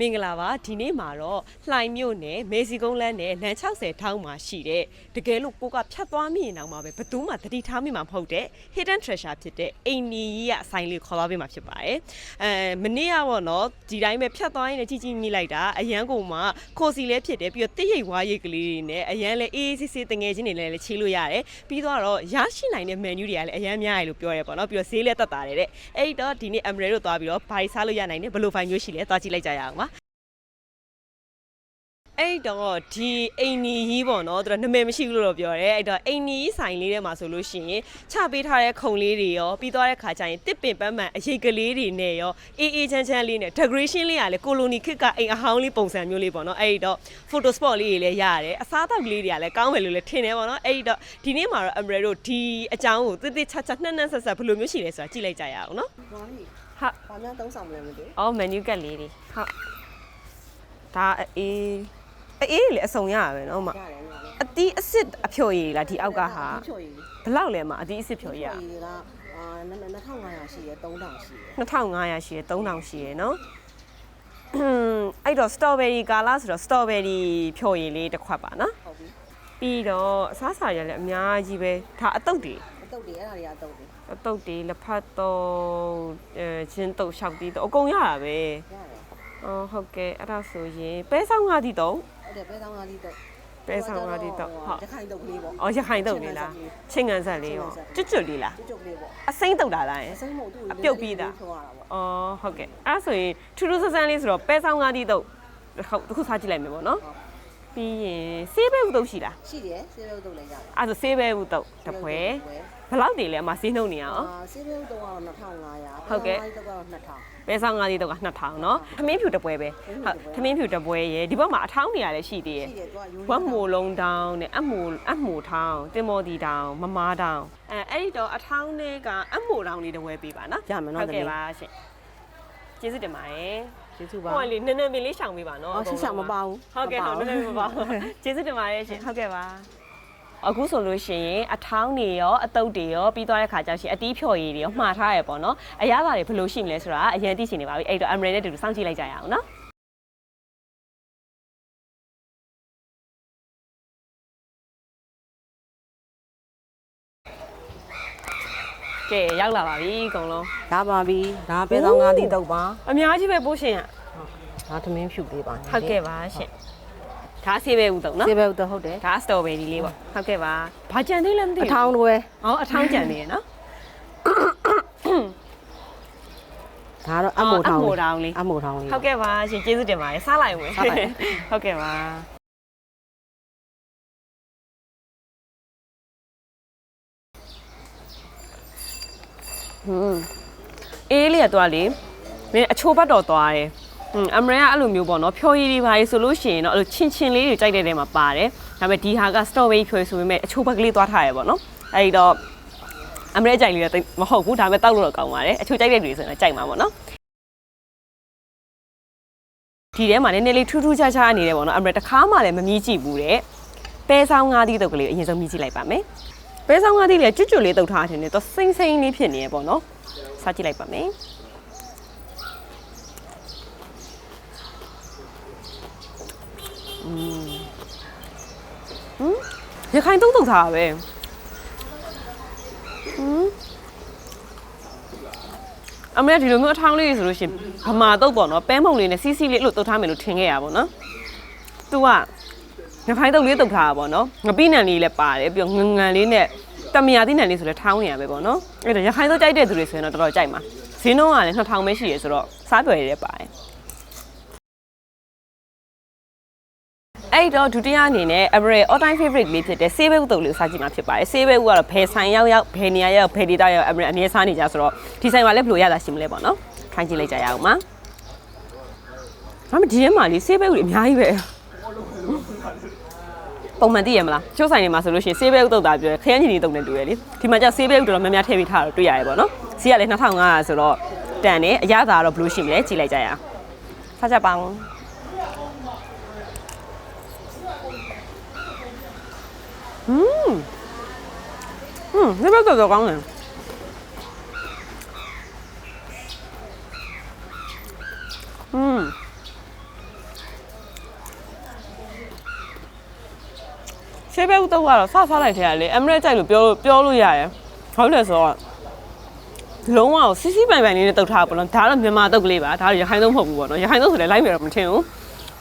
မင်္ဂလာပါဒီနေ့မှာတော့လှိုင်မြို့နယ်မေစီကုန်းလမ်းနယ်လမ်း60ထောင်းမှာရှိတဲ့တကယ်လို့ကိုကဖြတ်သွားမိရင်တောင်မှပဲဘသူမှတတိထားမိမှာမဟုတ်တဲ့ hidden treasure ဖြစ်တဲ့အိမ်နီကြီးရအဆိုင်လေးခေါ်သွားပေးမှာဖြစ်ပါတယ်အဲမနေ့ကပေါ့နော်ဒီတိုင်းပဲဖြတ်သွားရင်လည်းကြီးကြီးမိလိုက်တာအရန်ကုန်မှာခိုစီလည်းဖြစ်တယ်ပြီးတော့တိရိပ်ဝါးရိပ်ကလေးတွေနဲ့အရန်လည်းအေးအေးဆေးဆေးတငယ်ချင်းတွေလည်းချေးလို့ရတယ်ပြီးတော့ရရှိနိုင်တဲ့ menu တွေကလည်းအရန်များရလို့ပြောရဲပေါ့နော်ပြီးတော့ဈေးလည်းတက်တာတဲ့အဲ့တော့ဒီနေ့ Emerald တို့သွားပြီးတော့ဘာစားလို့ရနိုင်တယ်ဘယ်လိုဖိုင်မျိုးရှိလဲသွားကြည့်လိုက်ကြရအောင်ပါ အဲ့တော့ဒီအိမ်နီကြီးပေါ့နော်သူတို့နာမည်မရှိဘူးလို့တော့ပြောတယ်အဲ့တော့အိမ်နီကြီးဆိုင်လေးထဲမှာဆိုလို့ရှိရင်ချပေးထားတဲ့ခုံလေးတွေရောပြီးသွားတဲ့ခါကျရင်တစ်ပင်ပန်းမှန်အရေးကလေးတွေနဲ့ရောအေးအေးချမ်းချမ်းလေးနဲ့ decoration လေးကလည်းကိုလိုနီခေတ်ကအိမ်အဟောင်းလေးပုံစံမျိုးလေးပေါ့နော်အဲ့တော့ photo spot လေးတွေလည်းရတယ်အစားအသောက်လေးတွေကလည်းကောင်းမယ်လို့လည်းထင်တယ်ပေါ့နော်အဲ့တော့ဒီနေ့မှာတော့ Amber တို့ဒီအကြောင်းကိုတိတိချာချာနှက်နှက်ဆက်ဆက်ဘယ်လိုမျိုးရှိလဲဆိုတာကြည့်လိုက်ကြရအောင်နော်ဘာလဲဟုတ်ဘာများသုံးဆောင်မလဲမသိဘူးအော် menu ကလေးတွေဟုတ်ဒါအေး အေးလေအဆုံရရပဲနော်မရတယ်နော်အတီးအစ်စ်အဖျော်ရည်လားဒီအောက်ကဟာဖြိုရည်ဘယ်လောက်လဲမအတီးအစ်စ်ဖျော်ရည်ရဖြိုရည်ကအာ2500ရှိရ3000ရှိရ2500ရှိရ3000ရှိရနော်အဲ့တော့ strawberry ကာလာဆိုတော့ strawberry ဖြော်ရည်လေးတစ်ခွက်ပါနော်ဟုတ်ပြီပြီးတော့အစားစာရလည်းအများကြီးပဲဒါအတုတ်တွေအတုတ်တွေအဲ့ဒါတွေကအတုတ်တွေအတုတ်တွေလက်ဖတ်တော့အဲချင်းတုတ်လျှောက်တီးတော့အကုန်ရတာပဲရတယ်အော်ဟုတ်ကဲ့အဲ့ဒါဆိုရင်ပဲဆောင်ငါတီးတော့ တဲ့ပဲဆောင်လာလိတော့ပဲဆောင်လာလိတော့ဟုတ်ရခိုင်တုတ်ကလေးပေါ့အော်ရခိုင်တုတ်လေးလားချင်းကန်ဆက်လေးပေါ့ကျွတ်ကျွတ်လေးလားကျွတ်ကျွတ်လေးပေါ့အစိမ့်တုတ်တာလားအစိမ့်မဟုတ်သူ့အပြုတ်ပြီးတာအော်ဟုတ်ကဲ့အဲ့ဆိုရင်ထူးထူးဆန်းဆန်းလေးဆိုတော့ပဲဆောင်လာလိတော့ဟုတ်တခုစားကြည့်လိုက်မယ်ပေါ့နော် ပြီးရင်ဆေးဘဲဥတုပ်ရှိလားရှိတယ်ဆေးဘဲဥတုပ်လည်းရတယ်အဲ့ဒါဆေးဘဲဥတုပ်တစ်ဖွဲဘယ်လောက်တည်လဲအမဆေးနှုတ်နေရအောင်အာဆေးဘဲဥတုပ်ကတော့2500ဟုတ်ကဲ့2500တော့2000ပဲဆောင်ငါးသေးတော့က2000เนาะသမင်းဖြူတစ်ပွဲပဲဟုတ်သမင်းဖြူတစ်ပွဲရယ်ဒီဘက်မှာအထောင်းနေရလည်းရှိသေးရယ်ဝက်မိုလုံးတောင်းနဲ့အမိုအမိုထောင်းတင်မော်တီတောင်းမမားတောင်းအဲအဲ့ဒီတော့အထောင်းလေးကအမိုတောင်းလေးတစ်ပွဲပေးပါနော်ရမယ်နော်တကယ်ပါရှင်ကျေးဇူးတင်ပါတယ် ကျေးဇူးပါဟိုကလေနည်းနည်းလေးရှောင်ပေးပါနော်အော်ဆက်ဆောင်မပါဘူးဟုတ်ကဲ့ဟုတ်နည်းနည်းမပါဘူးကျေးဇူးတင်ပါတယ်ရှင်ဟုတ်ကဲ့ပါအခုဆိုလို့ရှိရင်အထောင်းတွေရောအတုပ်တွေရောပြီးသွားတဲ့ခါကျရှင်အတီးဖြော်ရည်တွေရောမှားထားရပေါ့နော်အရသာတွေဘယ်လိုရှိမလဲဆိုတာအရင်သိချင်နေပါပြီအဲ့တော့အမရနဲ့တူတူစောင့်ကြည့်လိုက်ကြရအောင်နော် ကဲရောက်လာပါပြီအကုန်လုံးဒါပါပြီဒါပဲဆောင်ငါးတီတုတ်ပါအများကြီးပဲပို့ရှင်อ่ะဒါသမင်းဖြူပေးပါဟုတ်ကဲ့ပါရှင်ဒါဆေးပဲဦးတော့နော်ဆေးပဲဦးတော့ဟုတ်တယ်ဒါစတော်ဘယ်ဒီလေးပေါ့ဟုတ်ကဲ့ပါဘာကြံသေးလဲမသိဘူးအထောင်းလွယ်ဟောအထောင်းကြံသေးရနော်ဒါတော့အမိုထောင်းအမိုထောင်းလေးအမိုထောင်းလေးဟုတ်ကဲ့ပါရှင်ကျေးဇူးတင်ပါတယ်စားလိုက်ဝင်စားလိုက်ဟုတ်ကဲ့ပါ ဟွန်းအေးလေးကသွားလေမင်းအချိုဘတ်တော်သွားတယ်อืมအမရန်ကအဲ့လိုမျိုးပေါ့နော်ဖြိုရည်တွေပါလေဆိုလို့ရှိရင်တော့အဲ့လိုချင်းချင်းလေးတွေကြိုက်တဲ့တဲမှာပါတယ်ဒါပေမဲ့ဒီဟာက strawberry ဖြိုရည်ဆိုပေမဲ့အချိုဘက်ကလေးသွားထားရယ်ပေါ့နော်အဲ့ဒီတော့အမရန်ကြိုက်လေးတော့မဟုတ်ဘူးဒါပေမဲ့တောက်လို့တော့ကောင်းပါတယ်အချိုကြိုက်တဲ့တွေဆိုရင်တော့ကြိုက်မှာပေါ့နော်ဒီထဲမှာနည်းနည်းလေးထူးထူးခြားခြားအနေနဲ့ပေါ့နော်အမရန်တစ်ခါမှလည်းမမြည်ကြည့်ဘူးတဲ့ပဲဆောင်ငါးသီးတုပ်ကလေးအရင်ဆုံးမြည်ကြည့်လိုက်ပါမယ် ဘဲဆောင်ကားတိလည်းကျွတ်ကျွတ်လေးတုတ်ထားခြင်းနဲ့သူစိမ့်စိမ့်လေးဖြစ်နေရပေါ့နော်စားကြည့်လိုက်ပါမယ်อืมဟမ်ရခိုင်တုတ်တုတ်ထားတာပဲဟမ်အမေကဒီလိုမျိုးအထောင်းလေးဆိုလို့ရှိရင်ဗမာတုတ်ပေါ့နော်ပဲမုံလေးနဲ့စီးစီးလေးအဲ့လိုတုတ်ထားမယ်လို့ထင်ခဲ့ရပါဘောနော်သူက ငဖိုင်းတုပ်လေးတုပ်ထားတာပေါ့နော်ငပိနံလေးလည်းပါတယ်ပြီးတော့ငငန်လေးနဲ့တမယာတိနံလေးဆိုလည်းထောင်းနေရပဲပေါ့နော်အဲ့တော့ရခိုင်တော့ကြိုက်တဲ့သူတွေဆိုရင်တော့တော်တော်ကြိုက်မှာဈေးနှုန်းကလည်း2000ပဲရှိရယ်ဆိုတော့စားပြော်ရည်လည်းပါတယ်အဲ့တော့ဒုတိယအနေနဲ့ average all time favorite လေးဖြစ်တဲ့ save ဥတုပ်လေးကိုစားကြည့်မှာဖြစ်ပါတယ် save ဥကတော့ဘယ်ဆိုင်ရောက်ရောက်ဘယ်နေရာရောက်ဘယ်ဒေတာရောက် average အမြဲစားနေကြဆိုတော့ဒီဆိုင်မှာလည်းဘယ်လိုရတာရှိမလဲပေါ့နော်ခိုင်းကြည့်လိုက်ကြရအောင်ပါ။ဒါမှဒီထဲမှာလေး save ဥတွေအများကြီးပဲ။ ပုံမှန်သိရမလားချိုးဆိုင်နေမှာဆိုလို့ရှိရင်ဆေးဘဲဥတုတ်တာပြောရခရမ်းချီတွေတုံနေတူရလေဒီမှာကျဆေးဘဲဥတော်တော်များများထည့်ပြီးထားတော့တွေ့ရတယ်ပေါ့နော်ဈေးကလည်း2500ဆိုတော့တန်တယ်အရသာတော့ဘလို့ရှိမလဲကြည့်လိုက်ကြရအောင်စားကြပါဦးဟွန်းဟွန်းဆေးဘဲတော်တော်ကောင်းတယ်嗯。Mm. ဆေးဘဲဥတော့ကတော့စစားလိုက်တဲ့ကလေအမရက်ကြိုက်လို့ပြောပြောလို့ရတယ်ဟုတ်တယ်ဆိုတော့လုံးဝစီစီပိုင်ပိုင်လေးနဲ့တုတ်ထားပါတော့ဒါတော့မြန်မာတုတ်ကလေးပါဒါတော့ရခိုင်တုတ်မဟုတ်ဘူးပေါ့နော်ရခိုင်တုတ်ဆိုလည်းလိုက်ပြတော့မထင်ဘူး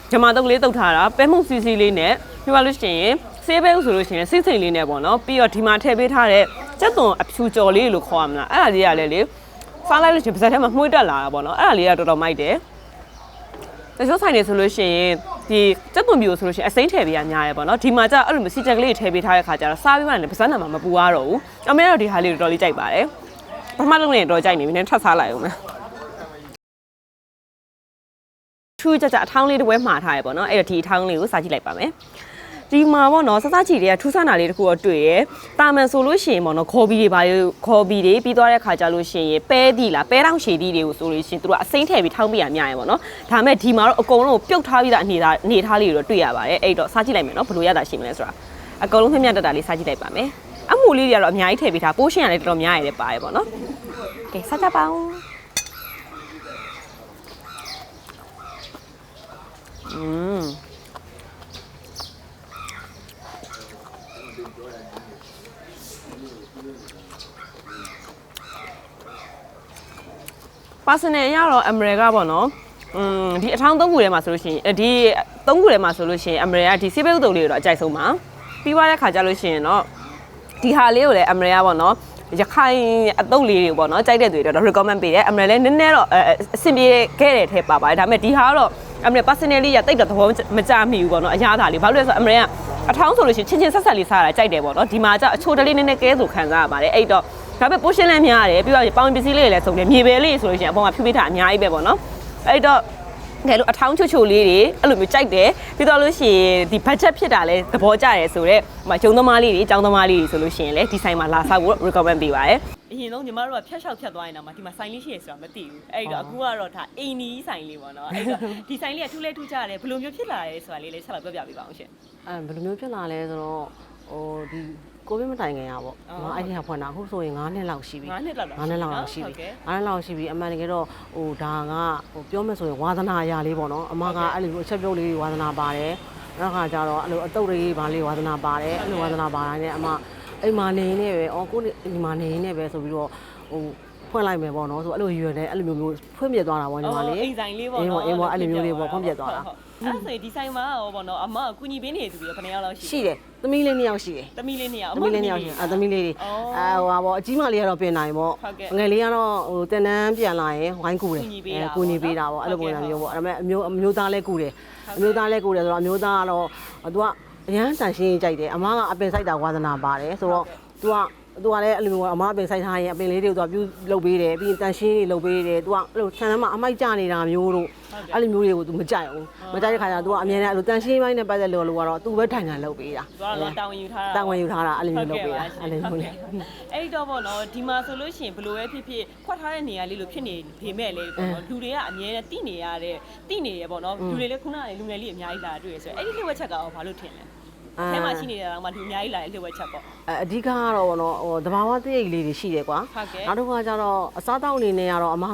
မြန်မာတုတ်ကလေးတုတ်ထားတာပဲမှုစီစီလေးနဲ့ပြပါလို့ရှိရင်ဆေးဘဲဥဆိုလို့ရှိရင်စိတ်စိတ်လေးနဲ့ပေါ့နော်ပြီးတော့ဒီမှာထည့်ပေးထားတဲ့စက်သွန်အဖြူကြော်လေးလို့ခေါ်ရမလားအဲ့ဒါလေးကလည်းလေစားလိုက်လို့ရှိရင်ပါဇက်ထဲမှာမှုတ်တက်လာတာပေါ့နော်အဲ့ဒါလေးကတော်တော်မိုက်တယ်တချို့ဆိုင်တွေဆိုလို့ရှိရင် ဒီစက်သွန်ပြူဆိုလို့ရှိရင်အစိမ့်ထည့်ပေးရများရယ်ပေါ့နော်ဒီမှာကျအဲ့လိုမျိုးစီချက်ကလေးထည့်ပေးထားတဲ့ခါကျတော့စားပြီးမှလည်းပါးစပ်နာမှာမပူရတော့ဘူးအမေတော့ဒီဟာလေးကိုတော်တော်လေးကြိုက်ပါတယ်ပထမလုံးနဲ့တော့ကြိုက်နေပြီနည်းထပ်စားလိုက်အောင်မယ်ထူးကြကြအထောင်းလေးတစ်ပွဲမှားထားရယ်ပေါ့နော်အဲ့တော့ဒီအထောင်းလေးကိုစားကြည့်လိုက်ပါမယ် ဒီမှာပေါ့နော်စစချီတွေကထူးဆန်းတာလေးတစ်ခုတော့တွေ့ရယ်တာမန်ဆိုလို့ရှိရင်ပေါ့နော်ခေါ်ဘီတွေပါလေခေါ်ဘီတွေပြီးသွားတဲ့ခါကျလို့ရှိရင်ပဲသီးလားပဲတောင်ရှည်သီးတွေကိုဆိုလို့ရှိရင်သူတို့ကအစိမ့်ထည့်ပြီးထောင်းပြရများရယ်ပေါ့နော်ဒါမဲ့ဒီမှာတော့အကုန်လုံးကိုပြုတ်ထားပြီးသားအနေထားအနေထားလေးတွေတော့တွေ့ရပါတယ်အဲ့တော့စားကြည့်လိုက်မယ်နော်ဘယ်လိုရတာရှိမလဲဆိုတာအကုန်လုံးမျှမျှတက်တာလေးစားကြည့်လိုက်ပါမယ်အမူလေးတွေကတော့အများကြီးထည့်ပေးထားပိုးရှင်းရတယ်တော်တော်များရည်လည်းပါတယ်ပေါ့နော်ကဲစားကြပါဦးอืม personal အရတော့ Emerald ကပေါ့နော်อืมဒီအထောင်းသုံးခုထဲမှာဆိုလို့ရှိရင်အဲဒီသုံးခုထဲမှာဆိုလို့ရှိရင် Emerald ကဒီစေးဘဲဥတုံလေးကိုတော့အကြိုက်ဆုံးပါပြီးသွားတဲ့ခါကျလို့ရှိရင်တော့ဒီဟာလေးကိုလည်း Emerald ကပေါ့နော်ရခိုင်အတုပ်လေးတွေပေါ့နော်ကြိုက်တဲ့သူတွေတော့ recommend ပေးတယ် Emerald လည်းနည်းနည်းတော့အဲအဆင်ပြေခဲ့တဲ့ထဲပါပါတယ်ဒါပေမဲ့ဒီဟာကတော့ Emerald personally ရတိတ်တော့သဘောမကျမိဘူးပေါ့နော်အရာသားလေးဘာလို့လဲဆိုတော့ Emerald ကအထောင်းဆိုလို့ရှိရင်ချင်းချင်းဆက်ဆက်လေးစားတာကြိုက်တယ်ပေါ့နော်ဒီမှာကျအချိုတလေးနည်းနည်းကဲဆိုခံစားရပါတယ်အဲ့တော့ ဒါပေမဲ့ပိုရှင်လည်းများတယ်ပြီးတော့ပေါင်ပစ္စည်းလေးတွေလည်းစုံတယ်မြေပဲလေးဆိုလို့ရှိရင်အပေါ်မှာဖြူပေးထားအများကြီးပဲပေါ့နော်အဲ့တော့ကဲလို့အထောင်းချိုချိုလေးတွေအဲ့လိုမျိုးကြိုက်တယ်ပြီးတော့လို့ရှိရင်ဒီ budget ဖြစ်တာလဲသဘောကျတယ်ဆိုတော့ဟိုမှာဂျုံသမားလေးတွေကျောင်းသမားလေးတွေဆိုလို့ရှိရင်လည်းဒီဆိုင်မှာလာဆောက်ဖို့ recommend ပေးပါတယ်အရင်ဆုံးညီမတို့ကဖြတ်လျှောက်ဖြတ်သွားရင်တော့မှဒီမှာဆိုင်လေးရှိရဆိုတာမသိဘူးအဲ့တော့အခုကတော့ဒါအိမ်နီးဆိုင်လေးပေါ့နော်အဲ့တော့ဒီဆိုင်လေးကထူးလဲထူးကြတယ်ဘယ်လိုမျိုးဖြစ်လာလဲဆိုတာလေးလေးဆက်လက်ပြောပြပေးပါအောင်ရှင်အဲဘယ်လိုမျိုးဖြစ်လာလဲဆိုတော့ဟိုဒီ ကိုဗစ်မတိုင်ခင်ရပေါ့အော်နော်အဲ့ဒီဟာဖွင့်တာအခုဆိုရင်9နှစ်လောက်ရှိပြီ9နှစ်လောက်လား9နှစ်လောက်လောက်ရှိပြီဟုတ်ကဲ့9နှစ်လောက်ရှိပြီအမှန်တကယ်တော့ဟိုဒါကဟိုပြောမယ်ဆိုရင်ဝါသနာအရာလေးပေါ့နော်အမကအဲ့လိုမျိုးအချက်ပြုတ်လေးတွေဝါသနာပါတယ်နောက်ခါကျတော့အဲ့လိုအတုပ်လေးဘာလေးဝါသနာပါတယ်အဲ့လိုဝါသနာပါတိုင်းနဲ့အမအိမ်မှာနေနေပဲအော်ကိုဒီမှာနေနေပဲဆိုပြီးတော့ဟို ဖွင့်လိုက်မယ်ပေါ့နော်ဆိုအဲ့လိုရွယ်တယ်အဲ့လိုမျိုးမျိုးဖွင့်ပြသွားတာပေါ့ညီမလေးအိမ်ဆိုင်လေးပေါ့အေးပေါ့နော်အေးပေါ့အဲ့လိုမျိုးလေးပေါ့ဖွင့်ပြသွားတာအဲ့ဒါဆိုရင်ဒီဆိုင်မှာရောပေါ့နော်အမကကုညီပေးနေသူတွေဘယ်နှစ်ယောက်လောက်ရှိရှိတယ်သမီးလေးနှစ်ယောက်ရှိတယ်သမီးလေးနှစ်ယောက်သမီးလေးနှစ်ယောက်ရှိတယ်အဲသမီးလေးတွေအော်အဲဟိုပါပေါ့အကြီးမလေးကတော့ပြင်နိုင်ပေါ့ဟုတ်ကဲ့ငယ်လေးကတော့ဟိုတင်တန်းပြန်လာရင်ဝိုင်းကူတယ်ကူညီပေးတာကူညီပေးတာပေါ့ပေါ့နော်အဲ့လိုပုံစံဟုတ်ကဲ့မျိုးပေါ့အဲ့ဒါပေမဲ့အမျိုးအမျိုးသားလည်းကူတယ်ဟုတ်ကဲ့အမျိုးသားလည်းကူတယ်ဆိုတော့အမျိုးသားကတော့သူကအရန်တန်ရှင်းကြိုက်တယ်အမကအပင်ဆိုင်တာဝါသနာပါတယ်ဆိုတော့သူက သူကလည်းအဲ့လိုမျိုးအမအပင်ဆိုင်ထားရင်အပင်လေးတွေကိုသူကပြုလုပ်ပေးတယ်ပြီးရင်တန်ရှင်းတွေလုပ်ပေးတယ်သူကအဲ့လိုဆန်တန်းမှာအမိုက်ကျနေတာမျိုးတို့အဲ့လိုမျိုးတွေကိုသူမကြိုက်ဘူးမကြိုက်တဲ့ခါကျတော့သူကအမြဲတမ်းအဲ့လိုတန်ရှင်းပိုင်းနဲ့ပတ်သက်လို့လို့ကတော့သူပဲထိုင်ခံလုပ်ပေးတာသူကတော့တာဝန်ယူထားတာတာဝန်ယူထားတာအဲ့လိုမျိုးလုပ်ပေးတာဟုတ်အဲ့လိုကဲ့ပါမျိုးရှင်အဲ့ဒီတော့ပေါ့နော်ဒီမှာဆိုလို့ရှိရင်ဘယ်လိုပဲဖြစ်ဖြစ်ခွက်ထားတဲ့နေရာလေးလို့ဖြစ်နေပေမဲ့လေပေါ့နော်လူတွေကအမြဲတမ်းတိနေရတဲ့တိနေရပေါ့နော်လူတွေလည်းခုနကလေလူငယ်လေးအများကြီးလာတွေ့ရဆိုအဲ့ဒီလှည့်ဝက်ချက်ကရောဘာလို့ထင်လဲ အဲမှာရှိနေတာတော့မှလူအများကြီးလာတဲ့လှည့်ဝက်ချက်ပေါ့အအဓိကကတော့ဗောနော်ဟိုတဘာဝတရိပ်လေးတွေရှိတယ်ကွာဟုတ်ကဲ့ နောက်တစ်ခါကျတော့အစားတောက်အနေနဲ့ကတော့အမက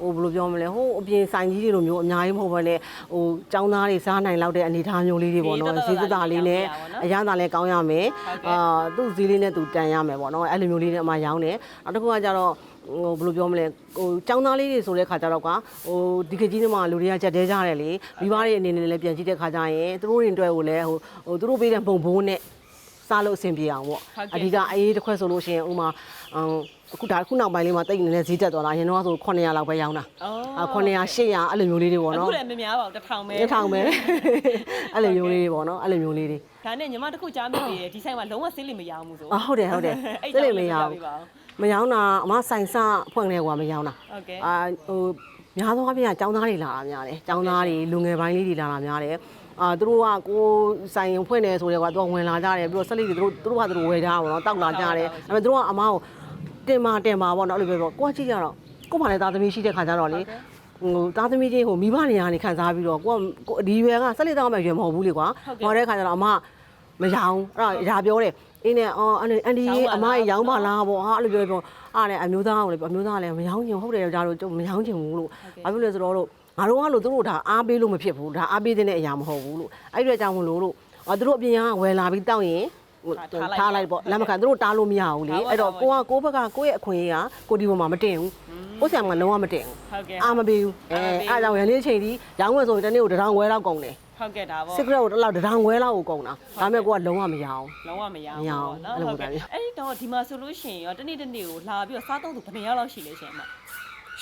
ဟိုဘယ်လိုပြောမလဲဟိုအပြင်ဆိုင်ကြီးတွေလိုမျိုးအများကြီးမဟုတ်ဘဲနဲ့ဟိုចောင်းသားတွေစားနိုင်လောက်တဲ့အနေအထားမျိုးလေးတွေပေါ့နော်ဈေးဈေးသက်သက်သာသာလေးလေးနဲ့ရောင်းရပါဘောနော်အရသာလည်းကောင်းရမယ်ဟုတ်ကဲ့ အာသူ့ဈေးလေးနဲ့သူတန်ရမယ်ပေါ့နော်အဲ့လိုမျိုးလေးနဲ့အမရောင်းတယ်နောက်တစ်ခုကကျတော့ ဟိုဘယ်လိုပြောမလဲဟိုចောင်းသားလေးတွေဆိုတဲ့ခါကျတော့ကွာဟိုဒီကကြီးတွေမှာလူတွေကကြက်တဲကြတယ်လေမိဘတွေအနေနဲ့လည်းပြန်ကြည့်တဲ့ခါကျရင်သူတို့တွေအတွက်ကိုလည်းဟိုဟိုသူတို့ပေးတဲ့ပုံဘိုးနဲ့စားလို့အဆင်ပြေအောင်ပေါ့ဟုတ်ကဲ့အဓိကအေးတစ်ခွက်ဆိုလို့ရှိရင်ဥမာအမ်အခုဒါခုနောက်ပိုင်းလေးမှာတိတ်နေနဲ့ဈေးတက်သွားတာအရင်တော့ဆို900လောက်ပဲရောင်းတာအော်အာ900 800အဲ့လိုမျိုးလေးတွေပေါ့အခုနော်လည်းမများပါဘူးတစ်ထောင်ပဲတစ်ထောင်ပဲအဲ့လိုမျိုးလေးတွေပေါ့နော်အဲ့လိုမျိုးလေးတွေဒါနဲ့ညီမတစ်ခုကြားမိသေးတယ်ဒီဆိုင်မှာလုံးဝဆေးလိမရအောင်မှုဆိုအာဟုတ်တယ်ဟုတ်တယ်အဲ့သိတယ်မရကြောင့်ဘူးပြပါဦး မရောင်းတာအမဆိုင်စဖွင့်နေကွာမရောင်းတာဟုတ်ကဲ့အာဟိုများသောအားဖြင့်ကចောင်းသားတွေလာတာများတယ်ចောင်းသားတွေလူငယ်ပိုင်းလေးတွေလာတာများတယ်အာသူတို့ကကိုဆိုင်ဖွင့်နေဆိုတော့ကွာသူကဝင်လာကြတယ်ပြီးတော့ဆက်လေးတွေသူတို့သူတို့ကသူတို့ဝယ်ကြတာပေါ့နော်တောက်လာကြတယ်ဒါပေမဲ့သူတို့ကအမကိုတင်မာတင်မာပေါ့နော်အဲ့လိုပဲပေါ့ကိုကကြည့်ကြတော့ကို့ဘာလဲသားသမီးရှိတဲ့ခါကျတော့လေဟိုသားသမီးချင်းဟိုမိဘနေရာနေခံစားပြီးတော့ကိုကကိုဒီရွယ်ကဆက်လေးတောက်မှရွယ်မဟုတ်ဘူးလေကွာဟောတဲ့ခါကျတော့အမမရောင်းအဲ့ဒါရာပြောတယ် အင်းနဲ့အော်အန်ဒီအမရောင်းပါလားပေါ့ဟာအဲ့လိုပြောပြောအားလည်းအမျိုးသားကိုလေအမျိုးသားလည်းမရောင်းချင်ဟုတ်တယ်ကြတော့ကျမရောင်းချင်ဘူးလို့ဘာဖြစ်လဲဆိုတော့လို့ငါတို့ကလို့သူတို့ဒါအားပေးလို့မဖြစ်ဘူးဒါအားပေးတဲ့အရာမဟုတ်ဘူးလို့အဲ့ဒီအတွက်ကြောင့်မလို့လို့အော်သူတို့အပြင်ကဝယ်လာပြီးတောက်ရင်ဟိုထားလိုက်ထားလိုက်ပေါ့လက်မခံသူတို့တားလို့မရဘူးလေဟုတ်ပါအဲ့တော့ဟုတ်ကိုပါကကိုယ့်ဘက်ကကိုယ့်ရဲ့အခွင့်အရေးကကိုဒီပေါ်မှာမတင်ဘူးကိုဆံမှာလုံးဝမတင်ဘူးဟုတ်ကဲ့အာမပေးဘူးအဲအာမပေးဘူးအားကြောင့်ရန်လေးချိန်ဒီရောင်းဝယ်ဆိုရင်တစ်နေ့ကိုတစ်ထောင်ခွဲလောက်ကုန်တယ် ဟုတ်ကဲ့ဒါပေါ့ secret ကိုတစ်လောက်တစ်ထောင်ခွဲလောက်ကိုကုန်တာဒါပေမဲ့ကိုကလုံးဝမရအောင် လုံးဝမရမရအောင်နော်အဲ့လိုဟုတ်ကဲ့ပုံစံမျိုး အဲ့ဒီတော့ဒီမှာဆိုလို့ရှိရင်ရောတနေ့တနေ့ကိုလာပြီးတော့စားသုံးသူဘယ်နှစ်ယောက်လောက်ရှိလဲရှင်အမ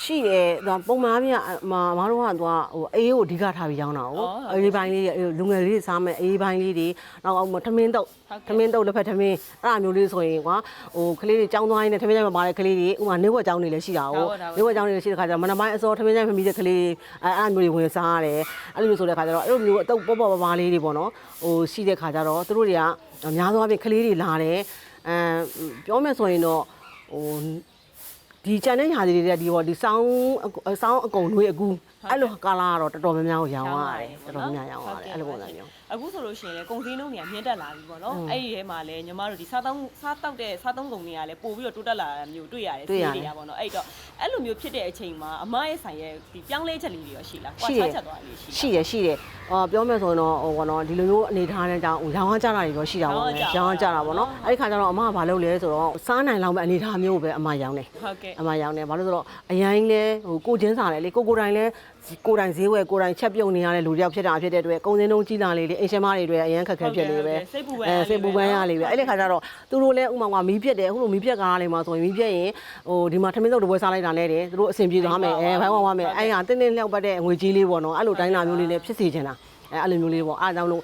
ရှိတယ်သူကပုံမှန်ပြအမမတို့ကသူကဟိုအေးကိုအဓိကထားပြီးရောင်းတာအော်ကိုဟုတ်ကဲ့အေးပိုင်းလေးတွေလူငယ်လေးတွေစားမယ်အေးပိုင်းလေးတွေနောက်အောက်မှာထမင်းတုပ်ဟုတ်ကဲ့ထမင်းတုပ်လက်ဖက်ထမင်းအဲ့လိုမျိုးလေးဆိုရင်ကွာဟိုကလေးတွေကြောင်းသွားရင်းနဲ့ထမင်းကြိုင်မှာပါတဲ့ကလေးတွေဥမာနေဘွက်ကြောင်းတွေလည်းရှိတာကိုဒါပေါ့ဒါပေါ့နေဘွက်ကြောင်းတွေလည်းရှိတဲ့ခါကျတော့မနက်ပိုင်းအစောထမင်းကြိုင်ဖမီးတဲ့ကလေးတွေအဲ့အဲ့လိုမျိုးတွေဝင်စားရတယ်အဲ့လိုမျိုးဆိုတဲ့ခါကျတော့အဲ့လိုမျိုးအတုပ်ပေါ့ပေါ့ပါပါလေးတွေပေါ့နော်ဟိုရှိတဲ့ခါကျတော့သူတို့တွေကအများသောအားဖြင့်ကလေးတွေလာတယ်အမ်ပြောမယ်ဆိုရင်တော့ဟို ဒီချန်တဲ့ဟာတွေတွေကဒီပေါ့ဒီစောင်းအစောင်းအကုန်တွေအကူအဲ့လိုကာလာကတော့တော်တော်များများကိုရောင်းရတယ်တော်တော်များများရောင်းရတယ်အဲ့လိုပုံစံမျိုး အခုဆိုလို့ရှိရင်လေကုန်စည်နှုန်းတွေကမြင့်တက်လာပြီပေါ့နော်အဲ့ဒီထဲမှာလည်းညီမတို့ဒီစားသုံးစားတောက်တဲ့စားသုံးကုန်တွေကလည်းပို့ပြီးတော့တိုးတက်လာတာမျိုးတွေ့ရတယ်တွေ့ရတယ်တွေကပေါ့နော်အဲ့တော့အဲ့လိုမျိုးဖြစ်တဲ့အချိန်မှာအမရဲ့ဆိုင်ရဲ့ဒီပြောင်းလဲချက်လေးတွေရောရှိလားရှိကွာတယ်ခြားချက်သွားလေးရှိလားရှိတယ်ရှိတယ်အော်ပြောမယ်ဆိုရင်တော့ဟိုဘောနော်ဒီလိုမျိုးအနေထားတဲ့အကြောင်းဟိုရောင်းရကြတာတွေတော့ရှိတာပေါ့လေရောင်းရကြတာပေါ့နော်အဲ့ဒီခါကျတော့အမကဘာလုပ်လဲဆိုတော့စားနိုင်လောက်မဲ့အနေထားမျိုးကိုပဲအမရောင်းတယ်ဟုတ်ကဲ့အမရောင်းတယ်ဘာလို့လဲဆိုတော့အရင်လဲဟိုကိုချင်းစားတယ်လေကိုကိုတိုင်းလဲကိုတိုင်းဈေးဝယ်ကိုတိုင်းချက်ပြုတ်နေရတဲ့လူတယောက်ဖြစ်တာဖြစ်တဲ့အတွက်ကုန်စည်နှုန်းကြီးလာလေလေအိမ်ရှင်မတွေတွေအရင်ခက်ခဲဖြစ်လေပဲစိတ်ပူပန်းအဲစိတ်ပူပန်းရလေပဲအဲ့ဒီခါကျတော့သူတို့လည်းဥမာကမီးပြက်တယ်အခုလိုမီးပြက်ကားလေးမှာဆိုရင်မီးပြက်ရင်ဟိုဒီမှာထမင်းစုပ်တစ်ပွဲစားလိုက်တာနဲ့တယ်သူတို့အဆင်ပြေသွားမယ်အဲဘိုင်းဝါဝါမယ်အဲ့ဟာတင်းတင်းလျှောက်ပတ်တဲ့ငွေကြီးလေးပေါ့နော်အဲ့လိုတိုင်းလာမျိုးလေးလည်းဖြစ်စေချင်တာအဲအဲ့လိုမျိုးလေးပေါ့အားကြောင့်လို့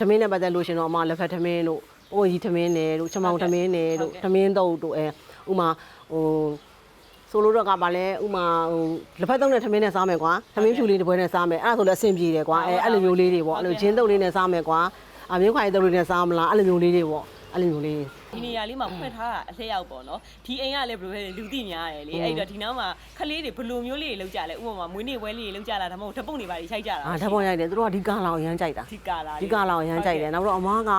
ထမင်းနဲ့ပတ်သက်လို့ရှင်တော့အမလက်ဖက်ထမင်းတို့အိုးကြီးထမင်းနဲ့တို့ချမောင်ထမင်းနဲ့တို့ထမင်းတုပ်တို့အဲဥမာဟို ဆိုလိုတော့ကပါလဲဥမာဟိုလက်ဖက်သုံးနဲ့ထမင်းနဲ့စားမယ်ကွာထမင်းဖြူလေးတစ်ပွဲနဲ့စားမယ်အဲ့ဒါဆိုလည်းအဆင်ပြေတယ်ကွာအဲအဲ့လိုမျိုးလေးတွေပေါ့အဲ့လိုဂျင်းတုပ်လေးနဲ့စားမယ်ကွာအမြင့်ခွာရေးတုပ်လေးနဲ့စားမလားအဲ့လိုမျိုးလေးတွေပေါ့အဲ့လိုမျိုးလေးဒီနေရာလေးမှာဖွင့်ထားတာအလှည့်ရောက်ပေါ့နော်ဒီအိမ်ကလည်းဘယ်လိုလဲလူသိများတယ်လေအဲ့တော့ဒီနောက်မှာခလေးတွေဘယ်လိုမျိုးလေးတွေလောက်ကြလဲဥပမာမွေးနေ့ပွဲလေးတွေလောက်ကြလားဒါမှမဟုတ်ဓပုတ်နေပါတွေခြိုက်ကြတာအာဓာတ်ပုံရိုက်တယ်သူတို့ကဒီကာလောက်ရမ်းကြိုက်တာဒီကာလာဒီကာလောက်ရမ်းကြိုက်တယ်နောက်တော့အမားက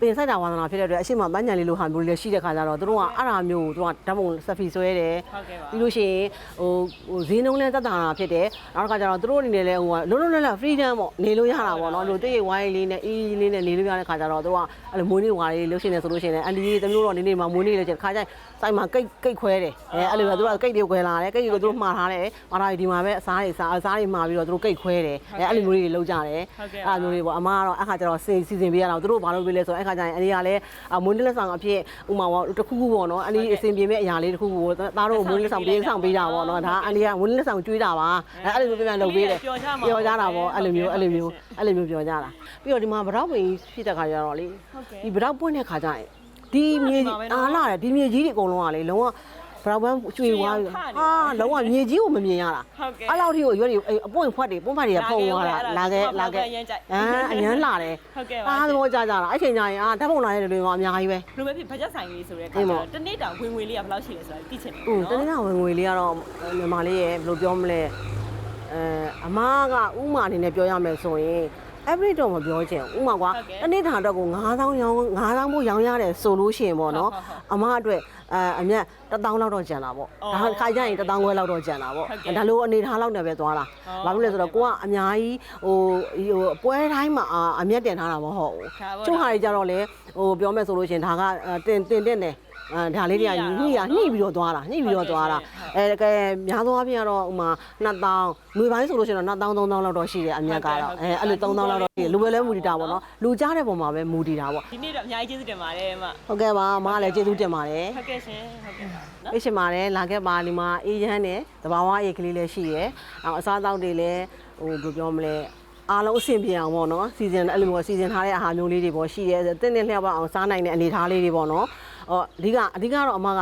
ပင်ဆိုင်တာဝါသနာဖြစ်တဲ့အတွက်အရှိမပန်းညံလေးလိုဟာမျိုးလေးရှိတဲ့ခါကျတော့သူတို့ကအဲ့ဒါမျိုးကိုသူကဓာတ်ပုံဆက်ဖီဆွဲတယ်ဟုတ်ကဲ့ပါပြီးလို့ရှိရင်ဟိုဟိုဈေးနှုန်းလဲတက်တာတာဖြစ်တယ်နောက်တစ်ခါကျတော့သူတို့အနေနဲ့လဲဟိုကလုံးလုံးလတ်လတ် freedom ပေါ့နေလို့ရတာပေါ့နော်လို့တည့်ရဝိုင်းလေးနဲ့အေးလေးနဲ့နေလို့ရတဲ့ခါကျတော့သူကအဲ့လိုမွေးနေ့ဝါလေးလှုပ်ရှင်နေဆိုလို့ရှိရင်အန်ဒီကြီးတမျိုးတော့နေနေမှာမွေးနေ့လေကျခါကျဆိုင်မှာကိတ်ကိတ်ခွဲတယ်အဲအဲ့လိုပဲသူတို့ကကိတ်တွေခွဲလာတယ်ကိတ်တွေကိုသူတို့မှားထားတယ်မှားထားပြီးဒီမှာပဲအစားတွေစားအစားတွေမှာပြီးတော့သူတို့ကိတ်ခွဲတယ်အဲအဲ့လိုမျိုးတွေလှုပ်ကြတယ်အဲ့လိုမျိုးတွေပေါ့အမကတော့အခါကျတော့စီစီစဉ်ပေးရတော့သူတို့ဘာလုပ်ပေးလဲဆိုတော့အခါကျရင်အန်ဒီကလည်းမွေးနေ့လက်ဆောင်အဖြစ်ဥမာပေါ့တစ်ခုခုပေါ့နော်အန်ဒီအစဉ်ပြေမဲ့အရာလေးတစ်ခုခုကိုသားတို့မွေးနေ့လက်ဆောင်ပေးဆောင်ပေးတာပေါ့နော်ဒါအန်ဒီကမွေးနေ့လက်ဆောင်ကျွေးတာပါအဲအဲ့လိုမျိုးပြန်လုပ်ပေးတယ်ပျော်ကြမှာပျော်ကြတာပေါ့အဲ့လိုမျိုးအဲ့လိုမျိုးအဲ့လိုမျိုးပျော်ကြတာပြီးတော့ဒီမှာဗရောက်ပင်ဖြစ်တဲ့ခါကျတော့လေဟုတ်ကဲ့ဒီဗရောက်ပွင့်တဲ့ခါကျရင်ဒီမြေကြီးအားလာတယ်ဒီမြေကြီးတွေအကုန်လုံးကလေလုံးဝ ဗရောက်ပန်းကျွေသွားပြီဟာလုံးဝမြေကြီးကိုမမြင်ရတာ ဟုတ်ကဲ့ အဲ့လောက်ထိကိုရွက်တွေအပွင့်ဖွက်တွေပွင့်ဖက်တွေကဖုံသွားတာလာခဲ့လာခဲ့ အရင်ကြိုက် အာအញ្ញမ်းလာတယ် ဟုတ်ကဲ့ပါ အားသဘောကျကြတာအဲ့ချိန်ကျရင်အာဓာတ်ပုံလာတဲ့လူတွေကအများကြီးပဲ ဘယ်လိုပဲဖြစ်ဘတ်ဂျက်ဆိုင်လေးဆိုတဲ့အခါ အေး ကျ ပေါ့ တော့တနေ့တာဝင်ငွေလေးကဘယ်လောက်ရှိလဲဆိုတာသိချင်တယ် อืม ပေါ့ တ နော် နေ့ကဝင်ငွေလေးကတော့မြန်မာလေးရဲ့ဘယ်လိုပြောမလဲအဲအမားကဥမာအနေနဲ့ပြောရမယ်ဆိုရင် average တော့မပြောချင်ဘူးဥမာကွာတနေ့တာတော့ကို9000ရောင်း9000ဖို့ရောင်းရတယ်ဆိုလို့ရှိရင်ပေါ့နော်အမားအတွက် အဲအမြတ်1000လောက်တော့ကျန်တာပေါ့ဒါခါကျရင်1000ခွဲလောက်တော့ကျန်တာပေါ့ဒါလိုအနေထားလောက်နဲ့ပဲသွားတာဘာလို့လဲဆိုတော့ကိုကအများကြီးဟိုဟိုပွဲတိုင်းမှာအမြတ်တင်ထားတာမဟုတ်ဘူးကျုပ်ဟာတွေကြတော့လေဟိုပြောမယ်ဆိုလို့ရှိရင်ဒါကတင်တင်တင်တယ်အဲဒါလေးတွေကညှိရညှိပြီးတော့သွားတာညှိပြီးတော့သွားတာအဲကဲများသောအားဖြင့်ကတော့ဥမာ2000ငွေပိုင်းဆိုလို့ရှိရင်တော့2000 3000လောက်တော့ရှိတယ်အမြတ်ကတော့အဲအဲ့လို3000လောက်တော့ရှိတယ်လူပဲလဲမူတည်တာပေါ့နော်လူကြားတဲ့ပုံမှာပဲမူတည်တာပေါ့ဒီနေ့တော့အများကြီးကျေးဇူးတင်ပါတယ်အမဟုတ်ကဲ့ပါအမကလည်းကျေးဇူးတင်ပါတယ်ဟုတ်ကဲ့ရှင်ဟုတ်ကဲ့ပါနော်ပြရှင်ပါတယ်လာခဲ့ပါဒီမှာအေးရမ်းတယ်တဘာဝအေးကလေးလည်းရှိရယ်အော်အစားအသောက်တွေလည်းဟိုဘယ်လိုပြောမလဲအားလုံးအဆင်ပြေအောင်ပေါ့နော်စီစဉ်အဲ့လိုမျိုးစီစဉ်ထားတဲ့အာဟာရမျိုးလေးတွေပေါ့ရှိရဲတင်းတင်းလျှောက်ပါအောင်စားနိုင်တဲ့အနေအထားလေးတွေပေါ့နော်အော်အဓိကအဓိကတော့အမက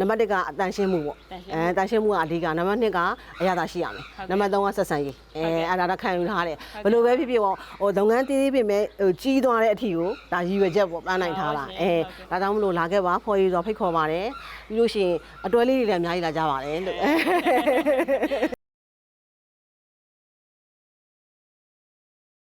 နံပါတ်1ကအတန်ရှင်းမှုပေါ့အဲတန်ရှင်းမှုကအဓိကနံပါတ်2ကအရသာရှိရမယ်နံပါတ်3ကဆက်ဆံရေးအဲအဲ့ဒါတော့ခံယူထားတယ်ဘယ်လိုပဲဖြစ်ဖြစ်ပေါ့ဟိုလုပ်ငန်းတည်တည်ပြင်မဲ့ဟိုကြီးသွားတဲ့အထီကိုဒါရည်ရွယ်ချက်ပေါ့ပန်းနိုင်ထားတာအဲဒါကြောင့်မလို့လာခဲ့ပါဖော်ရည်ဆိုဖိတ်ခေါ်ပါတယ်ပြီးလို့ရှိရင်အတွဲလေးတွေလည်းအများကြီးလာကြပါတယ်လို့